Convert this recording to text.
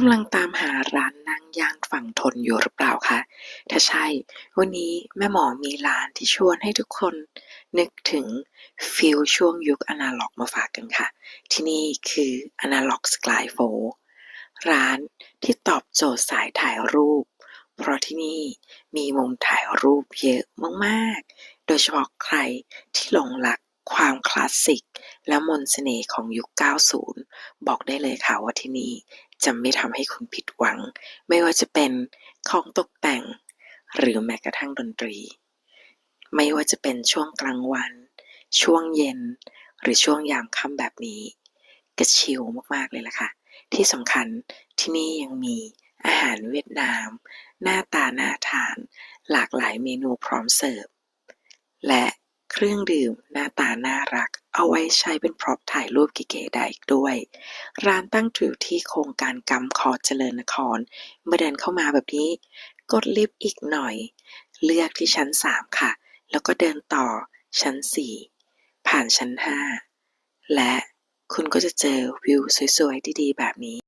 กำลังตามหาร้านนั่งย่างฝั่งทนอยู่หรือเปล่าคะ ถ้าใช่ วันนี้แม่หมอมีร้านที่ชวนให้ทุกคนนึกถึงฟิลช่วงยุคอนาล็อกมาฝากกันค่ะ ที่นี่คือ Analog Sky 4ร้านที่ตอบโจทย์สายถ่ายรูป เพราะที่นี่มีมุมถ่ายรูปเยอะมาก ๆ โดยเฉพาะใครที่หลงรัก ความคลาสสิก และมนต์เสน่ห์ของยุค 90 บอกได้เลยค่ะว่าที่นี่จะไม่ทำให้คุณผิดหวัง ไม่ว่าจะเป็นของตกแต่ง หรือแม้กระทั่งดนตรี ไม่ว่าจะเป็นช่วงกลางวัน ช่วงเย็น หรือช่วงยามค่ำแบบนี้ ก็ชิลมากๆเลยล่ะค่ะ ที่สำคัญที่นี่ยังมีอาหารเวียดนาม หน้าตาน่าทาน หลากหลายเมนูพร้อมเสิร์ฟ และ เครื่องดื่มหน้าตาน่ารัก เอาไว้ใช้เป็นพร็อพถ่ายรูปเก๋ๆได้อีกด้วย ร้านตั้งอยู่ที่โครงการกำคอเจริญนคร เมื่อเดินเข้ามาแบบนี้ กดลิฟต์อีกหน่อย เลือกที่ชั้น 3 ค่ะ แล้วก็เดินต่อชั้น 4 ผ่านชั้น 5 และคุณก็จะเจอวิวสวยๆ ดีๆ แบบนี้